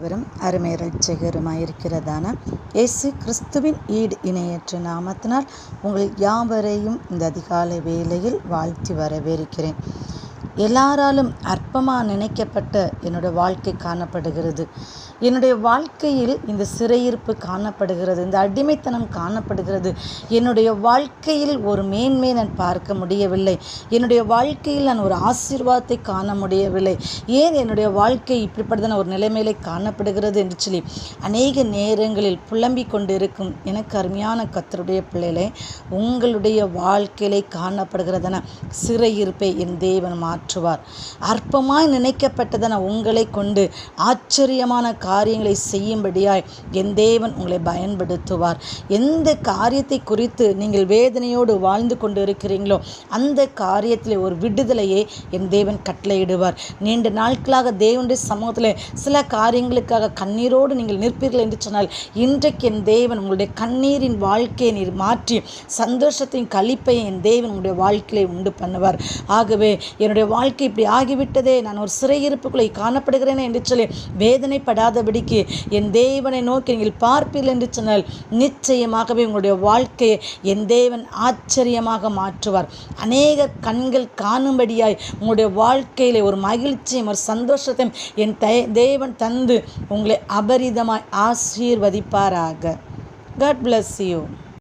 ஆண்டவரும் அருமை ரட்சகருமாயிருக்கிறதான இயேசு கிறிஸ்துவின் ஈடு இணையற்ற நாமத்தினால் உங்கள் யாவரையும் இந்த அதிகாலை வேளையில் வாழ்த்தி வரவேற்கிறேன். எல்லாராலும் அற்பமாக நினைக்கப்பட்ட என்னுடைய வாழ்க்கை காணப்படுகிறது. என்னுடைய வாழ்க்கையில் இந்த சிறையிருப்பு காணப்படுகிறது இந்த அடிமைத்தனம் காணப்படுகிறது. என்னுடைய வாழ்க்கையில் ஒரு மேன்மை நான் பார்க்க முடியவில்லை. என்னுடைய வாழ்க்கையில் நான் ஒரு ஆசீர்வாதத்தை காண முடியவில்லை. ஏன் என்னுடைய வாழ்க்கை இப்படிப்பட்டதான ஒரு நிலைமையிலே காணப்படுகிறது என்று சொல்லி அநேக நேரங்களில் புலம்பிக் கொண்டிருக்கும் எனக்கு அருமையான கத்தருடைய பிள்ளைகளே உங்களுடைய வாழ்க்கையிலே காணப்படுகிறதான சிறையிருப்பை என் தேவன் மாற்றுவார். அற்பமாய் நினைக்கப்பட்டதான உங்களை கொண்டு ஆச்சரியமான காரியங்களை செய்யும்படியாய் என் தேவன் உங்களை பயன்படுத்துவார். எந்த காரியத்தை குறித்து நீங்கள் வேதனையோடு வாழ்ந்து கொண்டு இருக்கிறீங்களோ அந்த காரியத்தில் ஒரு விடுதலையை என் தேவன் கட்டளையிடுவார். நீண்ட நாட்களாக தேவனுடைய சமூகத்தில் சில காரியங்களுக்காக கண்ணீரோடு நீங்கள் நிற்பீர்கள் என்று சொன்னால் இன்றைக்கு என் தேவன் உங்களுடைய கண்ணீரின் வாழ்க்கையை நீர் மாற்றி சந்தோஷத்தையும் கழிப்பையும் என் தேவன் உங்களுடைய வாழ்க்கையை உண்டு பண்ணுவார். ஆகவே என்னுடைய என்னுடைய வாழ்க்கை இப்படி ஆகிவிட்டதே. நான் ஒரு சிறையிருப்புக்குள்ளே காணப்படுகிறேனே என்று சொல்லி வேதனைப்படாதபடிக்கு என் தேவனை நோக்கி நீங்கள் பார்ப்பீர்கள் என்று சொன்னால் நிச்சயமாகவே உங்களுடைய வாழ்க்கையை என் தேவன் ஆச்சரியமாக மாற்றுவார். அநேக கண்கள் காணும்படியாய் உங்களுடைய வாழ்க்கையில் ஒரு மகிழ்ச்சியும் ஒரு சந்தோஷத்தையும் என் தேவன் தந்து உங்களை அபரிதமாய் ஆசீர்வதிப்பாராக. God bless you